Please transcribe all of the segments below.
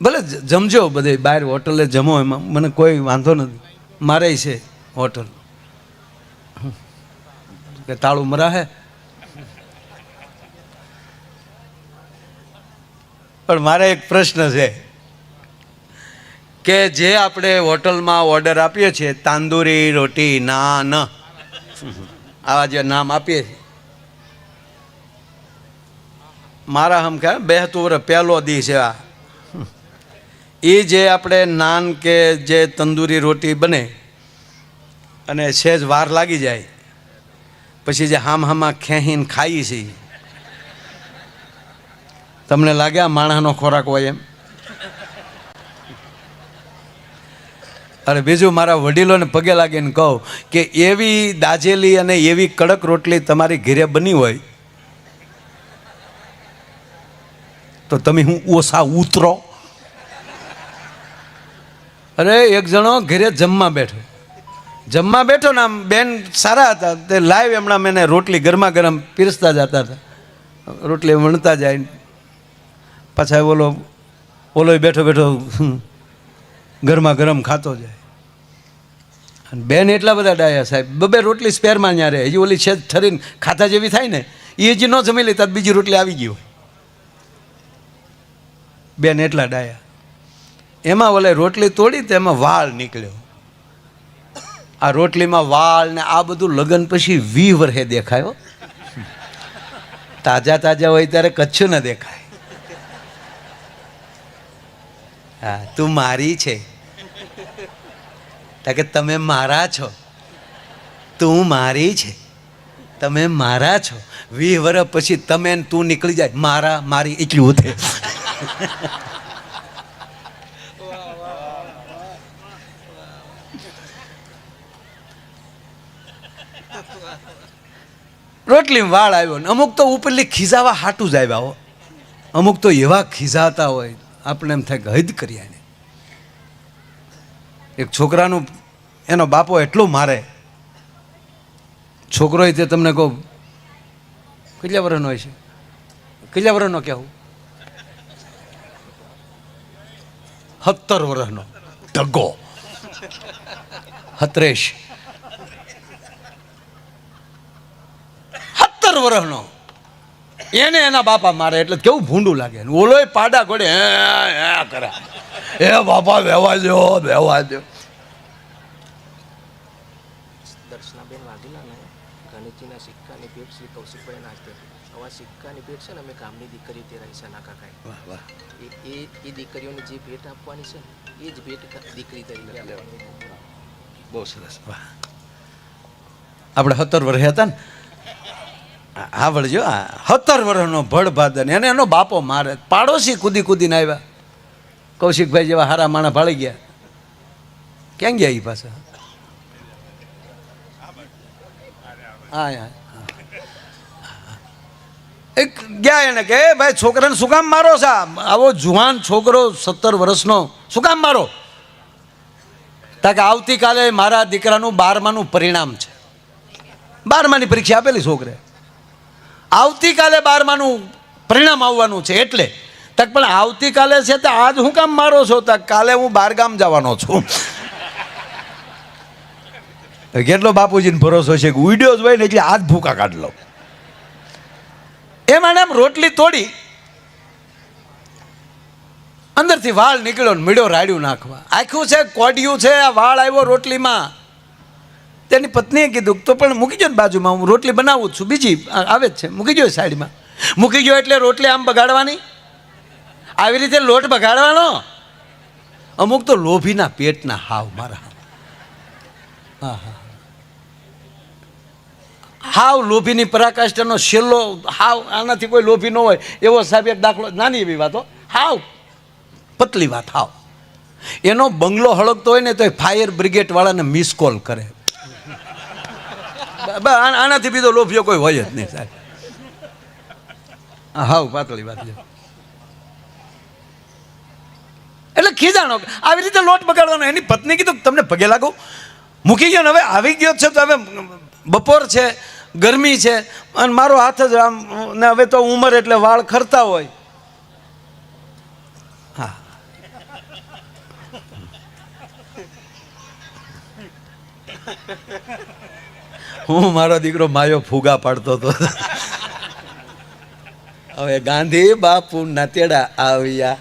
ભલે જમજો બધે, બહાર હોટલે જમો એમાં, મને કોઈ વાંધો નથી. મારે છે હોટલ. કે તાળું મરાહે પણ મારે એક પ્રશ્ન છે કે જે આપણે હોટલમાં ઓર્ડર આપીએ છીએ, તાંદુરી, રોટી, નાન, આવા જે નામ આપીએ છીએ. મારા હમ કે બેહતું વરસ પહેલો દી છે આ. એ જે આપણે નાન કે જે તંદૂરી રોટી બને, અને સહેજ વાર લાગી જાય, પછી જે હામ હામાં ખેહીને ખાઈ છે તમને લાગે આ માણસનો ખોરાક હોય એમ? અને બીજું મારા વડીલોને પગે લાગીને કહું કે એવી દાજેલી અને એવી કડક રોટલી તમારી ઘેરે બની હોય, તો તમે હું ઓછા ઉતરો. અરે, એક જણો ઘરે જમવા બેઠો. જમવા બેઠો ને આમ બેન સારા હતા. તે લાઈવ એમણા મેં રોટલી ગરમા ગરમ પીરસતા જતા હતા. રોટલી વણતા જાય. પાછા ઓલો ઓલો બેઠો બેઠો ગરમા ગરમ ખાતો જાય. અને બેન એટલા બધા ડાયા સાહેબ. બબે રોટલી સ્પેરમાં ત્યાં રહે. હજી ઓલી છે ઠરીને ખાતા જેવી થાય ને, એ હજી ન જમી લેતા બીજી રોટલી આવી ગઈ હોય. બેન એટલા ડાયા. એમાં ઓલે રોટલી તોડી તો એમાં વાળ નીકળ્યો. આ રોટલીમાં વાળ ને આ બધું લગ્ન પછી વી વરહે દેખાયો. તાજા તાજા હોય ત્યારે કચ્છું ન દેખાય. હા, તું મારી છે. કે તમે મારા છો. તું મારી છે. તમે મારા છો. વીસ વર્ષ પછી તમે તું નીકળી જાય. મારા, મારી એટલું થાય રોટલી વાળ આવ્યો ને અમુક તો ઉપરલી ખીજાવા હાટું જ આવ્યા હો. અમુક તો એવા ખીજાતા હોય આપણે એમ થાય કે હદ કર્યા ને એક છોકરાનું એનો બાપો એટલો મારે. છોકરો તે તમને કહું કેટલા વર્ષનો હોય છે કેટલા વર્ષનો કહેવું? સત્તર વર્ષનો ઢગો. હતરેશ. સત્તર વર્ષનો. એને એના બાપા મારે એટલે કેવું ભૂંડું લાગે ઓલો ઓલોય પાડા ગોડે હે કરે. એ બાપા વેવા દો વહેવા દો દર્શનાબેન વાઘેલાને ગણેશજીના સિક્કાની ભેટ શ્રી કૌશિકભાઈ નાચતે આવા સિક્કાની ભેટ છે ને અમે ગામની દીકરી તે રહીશાના કાકાએ. વાહ વાહ. એ એ દીકરીઓને જે ભેટ આપવાની છે એ જ ભેટ દીકરી તરીકે બહુ સરસ વાહ. આપણે સત્તર વર્ષ હતા ને આ- આ સત્તર વર્ષનો ભડ ભાદન એને એનો બાપો મારે. પાડોશી કૂદી કૂદીને આવ્યા. કૌશિકભાઈ જેવા હારા માણા ભાળી ગયા. ક્યાં ગયા એ પાછા? હા હા એક ગયા એને કે ભાઈ, છોકરાને શું કામ મારો છે? આવો જુવાન છોકરો સત્તર વર્ષનો, શું કામ મારો? તા કે, આવતીકાલે મારા દીકરાનું બારમાનું પરિણામ છે. બારમાની પરીક્ષા આપેલી છોકરે. આવતીકાલે બારમાનું પરિણામ આવવાનું છે, એટલે. તક પણ આવતીકાલે છે તો આજ હું કામ મારો છો? તક કાલે હું બારગામ જવાનો છું. કેટલો બાપુજીને ભરોસો છે કે ઉડ્યો જ હોય ને એટલે આજ ભૂકા કાઢ લો એમાં એમ રોટલી તોડી, અંદરથી વાળ નીકળ્યો મીડો રાડ્યું નાખવા. આખું છે, કોડિયું છે, આ વાળ આવ્યો રોટલીમાં. તેની પત્નીએ કીધું, તો પણ મૂકી જો ને બાજુમાં, હું રોટલી બનાવું છું. બીજી આવે જ છે. મૂકી ગયો સાઈડમાં. મૂકી ગયો એટલે રોટલી આમ બગાડવાની? આવી રીતે લોટ બગાડવાનો? અમુક તો લોભીના પેટના હાવ મારા. હા હા હાવ લોભીની પરાકાષ્ઠાનો છેલ્લો હાવ, આનાથી કોઈ લોભી ન હોય. એવો સાહેબ એક દાખલો, નાની એવી વાતો. હાવ. પતલી વાત, હાવ. એનો બંગલો હળગતો હોય ને તો એ ફાયર બ્રિગેડ વાળાને મિસ કોલ કરે. આનાથી બીજો લોભિયો કોઈ હોય જ નહીં, સાહેબ. હાવ પાતળી વાત છે. એટલે ખીજાણો, આવી રીતે લોટ બગાડવાનો, એની પત્ની કીધું તમને પગે લાગો? મૂકી ગયો ને, હવે આવી ગયો છે તો હવે બપોર છે, ગરમી છે, અને મારો હાથ જ આમ, ને હવે તો ઉંમર એટલે વાળ ખરતા હોય. હા. હું મારો દીકરો માયો ફુગા પાડતો હતો. હવે ગાંધી બાપુ નતેડા આવ્યા.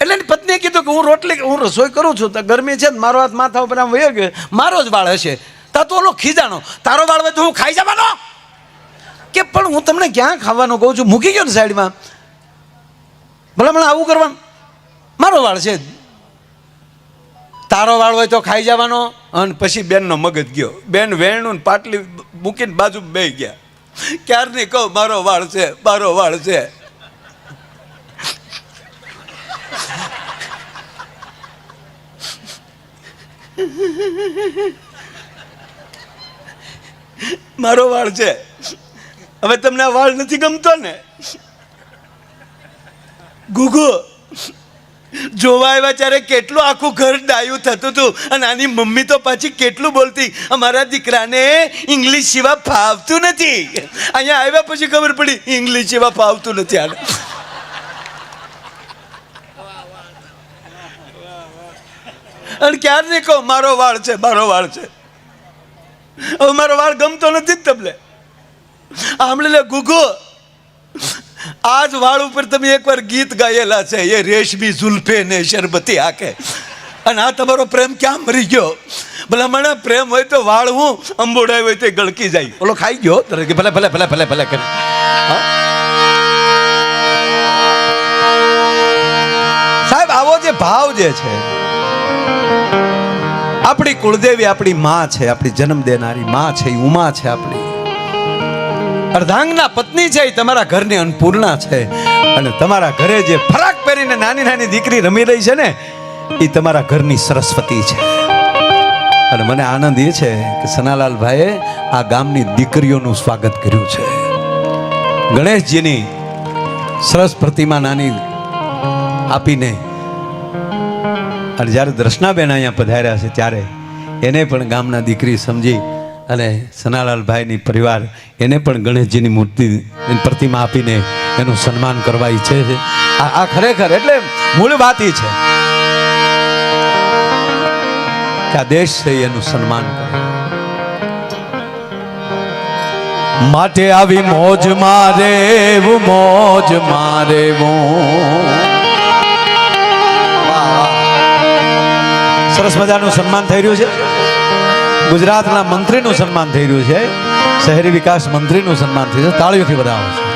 એટલે પત્નીએ કીધું કે હું રોટલી, હું રસોઈ કરું છું, તો ગરમી છે ને મારો હાથ માથા ઉપર આમ વયો ગયો. મારો જ વાળ હશે. તો તું ઓલો ખીજાણો. તારો વાળ હોય તો હું ખાઈ જવાનો? કે પણ હું તમને ક્યાં ખાવાનું કહું છું? મૂકી ગયો ને સાઈડમાં. ભલે મને આવું કરવાનું. મારો વાળ છે તારો વાળ હોય તો ખાઈ જવાનો? અને પછી બેનનો મગજ ગયો. બેન વેણું પાટલી મૂકીને બાજુ બે ગયા. ક્યારની કહું, મારો વાળ છે, મારો વાળ છે. મારો વાળ છે. હવે તમને આ વાળ નથી ગમતો ને? ગુગુ જોવા આવ્યા ત્યારે કેટલું આખું ઘર ડાયું થતું હતું. અને આની મમ્મી તો પાછી કેટલું બોલતી? અમારા દીકરાને ઇંગ્લિશ સિવાય ફાવતું નથી. અહીંયા આવ્યા પછી ખબર પડી, ઇંગ્લિશ સિવાય ફાવતું નથી આને. અને ક્યારની કહો, મારો વાળ છે, મારો વાળ છે. હવે મારો વાળ ગમતો નથી જ તમને. આમળે લે આજ વાળ ઉપર તમે એકવાર ગીત ગાયેલા છે, એ રેશમી ઝુલ્ફે ને શરબતી આંખે અને આ તમારો પ્રેમ ક્યાં મરી ગયો? ભલા પ્રેમ હોય તો વાળ હું અંબોડાય હોય તો ગળકી જાય. ઓલો ખાઈ ગયો, તરત ભલે ભલે ભલે ભલે ભલે કરે. સાહેબ, આવો જે ભાવ જે છે, આપણી કુળદેવી આપણી માં છે, આપણી જન્મ દેનારી માં છે ઉમા છે આપણી. અર્ધાંગના પત્ની છે એ તમારા ઘરની અન્નપૂર્ણા છે. અને તમારા ઘરે જે ફરાક પહેરીને નાની નાની દીકરી રમી રહી છે ને એ તમારા ઘરની સરસ્વતી છે. અને મને આનંદ એ છે કે સનાલાલ ભાઈએ આ ગામની દીકરીઓનું સ્વાગત કર્યું છે. ગણેશજીની સરસ પ્રતિમા નાની આપીને, અને જ્યારે દર્શનાબેન અહીંયા પધાર્યા છે, ત્યારે એને પણ ગામના દીકરી સમજી અને સનાલાલભાઈની પરિવાર, એને પણ ગણેશજીની મૂર્તિ પ્રતિમા આપીને એનું સન્માન કરવા ઈચ્છે છે. આ ખરેખર એટલે મૂળ વાત એ છે કે આ દેશ છે એનું સન્માન કરે. માટે આવી મોજ મારે મોજ મારે સરસ મજાનું સન્માન થઈ રહ્યું છે. ગુજરાતના મંત્રીનું સન્માન થઈ રહ્યું છે. શહેરી વિકાસ મંત્રીનું સન્માન થઈ રહ્યું છે. તાળીઓથી વધાવો છે.